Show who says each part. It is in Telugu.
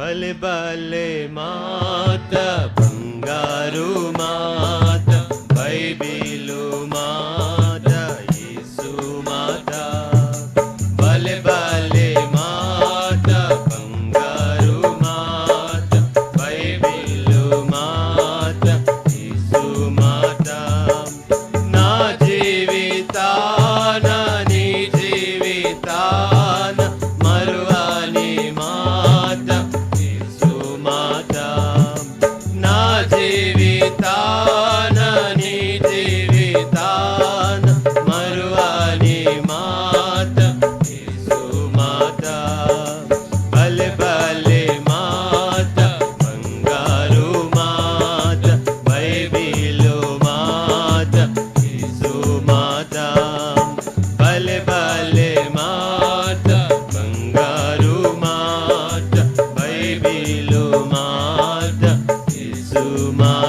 Speaker 1: బలె బలె మాత బంగారు మాత బైబిలు మాత యేసు మాత. బలె బలె మాత బంగారు మాత బైబిలు మాత యేసు మాత. నా జీవితాన నీ జీవితా to my